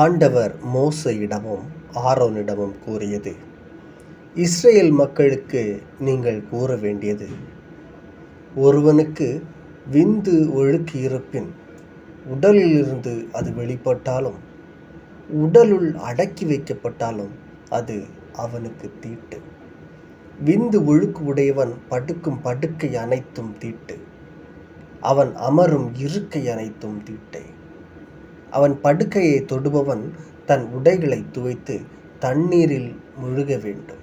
ஆண்டவர் மோசையிடமும் ஆரோனிடமும் கூறியது இஸ்ரேல் மக்களுக்கு நீங்கள் கூற வேண்டியது ஒருவனுக்கு விந்து ஒழுக்கி இருப்பின் உடலிலிருந்து அது வெளிப்பட்டாலும் உடலுள் அடக்கி வைக்கப்பட்டாலும் அது அவனுக்கு தீட்டு. விந்து ஒழுக்கு உடையவன் படுக்கும் படுக்கை அனைத்தும் தீட்டு அவன் அமரும் இருக்கை அனைத்தும் தீட்டை. அவன் படுக்கையை தொடுபவன் தன் உடைகளை துவைத்து தண்ணீரில் முழுக வேண்டும்.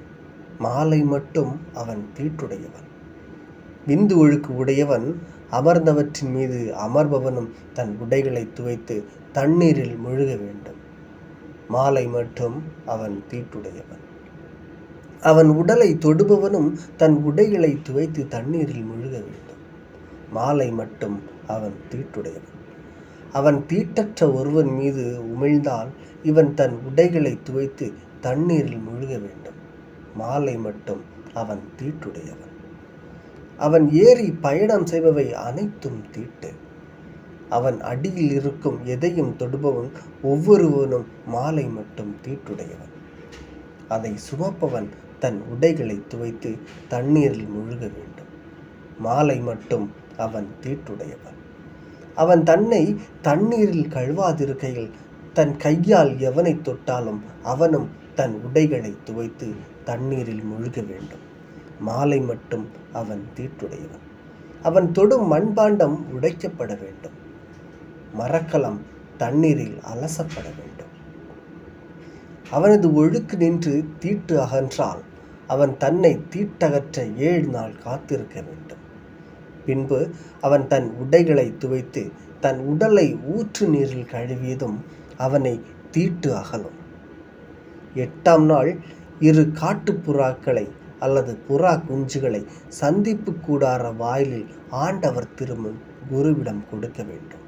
மாலை மட்டும் அவன் தீட்டுடையவன் விந்து ஒழுக்கு உடையவன் அமர்ந்தவற்றின் மீது அமர்பவனும் தன் உடைகளை துவைத்து தண்ணீரில் முழுக வேண்டும். மாலை மட்டும் அவன் தீட்டுடையவன் அவன் உடலை தொடுபவனும் தன் உடைகளை துவைத்து தண்ணீரில் முழுக வேண்டும். மாலை மட்டும் அவன் தீட்டுடையவன் அவன் தீட்டற்ற ஒருவன் மீது உமிழ்ந்தால் இவன் தன் உடைகளை துவைத்து தண்ணீரில் முழுக வேண்டும். மாலை மட்டும் அவன் தீட்டுடையவன். அவன் ஏறி பயணம் செய்பவை அனைத்தும் தீட்டு. அவன் அடியில் இருக்கும் எதையும் தொடுபவன் ஒவ்வொருவனும் மாலை மட்டும் தீட்டுடையவன். அதை சுமப்பவன் தன் உடைகளை துவைத்து தண்ணீரில் முழுக வேண்டும். மாலை மட்டும் அவன் தீட்டுடையவன். அவன் தன்னை தண்ணீரில் கழுவாதிருக்கையில் தன் கையால் எவனை தொட்டாலும் அவனும் தன் உடைகளை துவைத்து தண்ணீரில் முழுக வேண்டும். மாலை மட்டும் அவன் தீட்டுடையவன். அவன் தொடும் மண்பாண்டம் உடைக்கப்பட வேண்டும். மரக்கலம் தண்ணீரில் அலசப்பட வேண்டும். அவனது ஒழுக்கு நின்று தீட்டு அகன்றால் அவன் தன்னை தீட்டகற்ற ஏழு நாள் காத்திருக்க வேண்டும். பின்பு அவன் தன் உடைகளை துவைத்து தன் உடலை ஊற்று நீரில் கழுவியதும் அவனை தீட்டு அகலும். எட்டாம் நாள் இரு காட்டுப்புறாக்களை அல்லது புறா குஞ்சுகளை சந்திப்பு கூடார வாயிலில் ஆண்டவர் திரும்பும் குருவிடம் கொடுக்க வேண்டும்.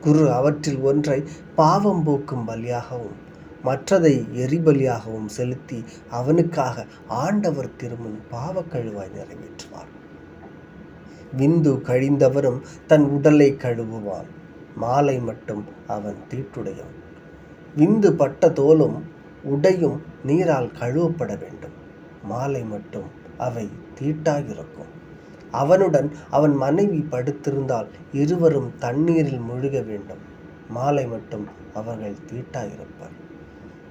குரு அவற்றில் ஒன்றை பாவம் போக்கும் பலியாகவும் மற்றதை எரிபலியாகவும் செலுத்தி அவனுக்காக ஆண்டவர் திருமுன் பாவக்கழுவாய் நிறைவேற்றுவார். விந்து கழிந்தவரும் தன் உடலை கழுவுவான். மாலை மட்டும் அவன் தீட்டுடையான். விந்து பட்ட தோலும் உடையும் நீரால் கழுவப்பட வேண்டும். மாலை மட்டும் அவை தீட்டாயிருக்கும். அவனுடன் அவன் மனைவி படுத்திருந்தால் இருவரும் தண்ணீரில் முழுக வேண்டும். மாலை மட்டும் அவர்கள் தீட்டாயிருப்பார்.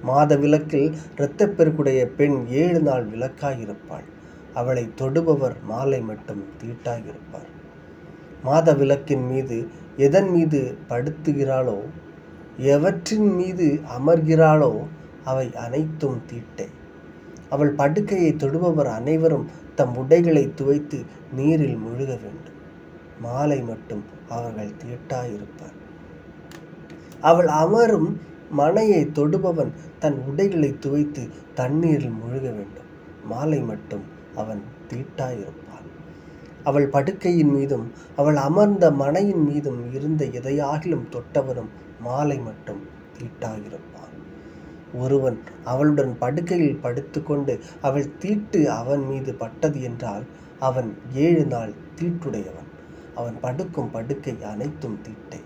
மாத விளக்கில் இரத்தப்பெருக்குடைய பெண் ஏழு நாள் விளக்காயிருப்பாள். அவளை தொடுபவர் மாலை மட்டும் தீட்டாகிருப்பார் மாத விளக்கின் மீது எதன் மீது படுத்துகிறாளோ எவற்றின் மீது அமர்கிறாளோ அவை அனைத்தும் தீட்டை. அவள் படுக்கையை தொடுபவர் அனைவரும் தம் உடைகளை துவைத்து நீரில் முழுக வேண்டும். மாலை மட்டும் அவர்கள் தீட்டாயிருப்பார். அவள் அமரும் மனையை தொடுபவன் தன் உடைகளை துவைத்து தண்ணீரில் முழுக வேண்டும். மாலை மட்டும் அவன் தீட்டாயிருப்பான் அவள் படுக்கையின் மீதும் அவள் அமர்ந்த மனையின் மீதும் இருந்த எதையாகிலும் தொட்டவனும் மாலை மட்டும் தீட்டாயிருப்பான் ஒருவன் அவளுடன் படுக்கையில் படுத்துக்கொண்டு அவள் தீட்டு அவன் மீது பட்டது என்றால் அவன் ஏழு நாள் தீட்டுடையவன். அவன் படுக்கும் படுக்கை அனைத்தும் தீட்டை.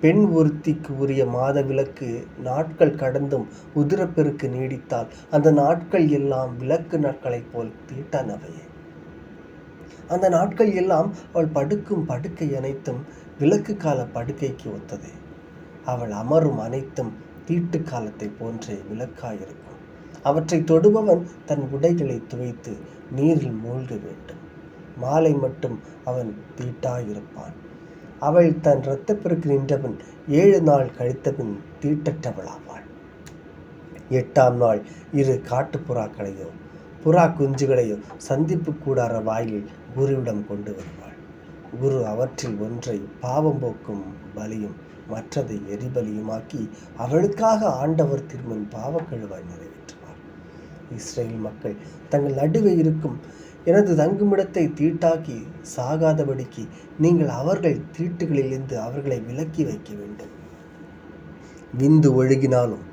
பெண் ஒருத்திக்கு உரிய மாதவிலக்கு நாட்கள் கடந்தும் உதிரப்பெருக்கு நீடித்தால் அந்த நாட்கள் எல்லாம் விளக்கு நாட்களைப் போல் தீட்டானவையே அந்த நாட்கள் எல்லாம் அவள் படுக்கும் படுக்கை அனைத்தும் விளக்கு கால படுக்கைக்கு ஒத்தது. அவள் அமரும் அனைத்தும் தீட்டு காலத்தை போன்றே விளக்காயிருக்கும். அவற்றை தொடுபவன் தன் உடைகளை துவைத்து நீரில் மூழ்க வேண்டும். மாலை மட்டும் அவன் தீட்டாயிருப்பான். அவள் தன் இரத்தப்பெருக்கு நின்றவன் ஏழு நாள் கழித்தபின் தீட்டற்றவளாவாள். எட்டாம் நாள் இரு காட்டு புறாக்களையோ புறா குஞ்சுகளையோ சந்திப்பு கூடார வாயிலில் குருவிடம் கொண்டு வருவாள். குரு அவற்றில் ஒன்றை பாவம் போக்கும் பலியும் மற்றதை எரிபலியுமாக்கி அவளுக்காக ஆண்டவர் திருமன் பாவக்கழுவாய் நிறைவேற்றுவார். இஸ்ரேல் மக்கள் தங்கள் நடுவே இருக்கும் எனது தங்குமிடத்தை தீட்டாக்கி சாகாதபடிக்கு நீங்கள் அவர்கள் தீட்டுகளிலிருந்து அவர்களை விலக்கி வைக்க வேண்டும். விந்து ஒழுகினாலும்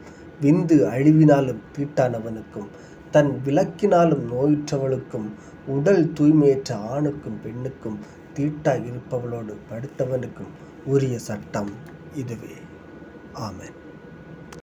விந்து அழிவினாலும் தீட்டானவனுக்கும் தன் விளக்கினாலும் நோயுற்றவளுக்கும் உடல் தூய்மையற்ற ஆணுக்கும் பெண்ணுக்கும் தீட்டாக இருப்பவளோடு படுத்தவனுக்கும் உரிய சட்டம் இதுவே. ஆமன்.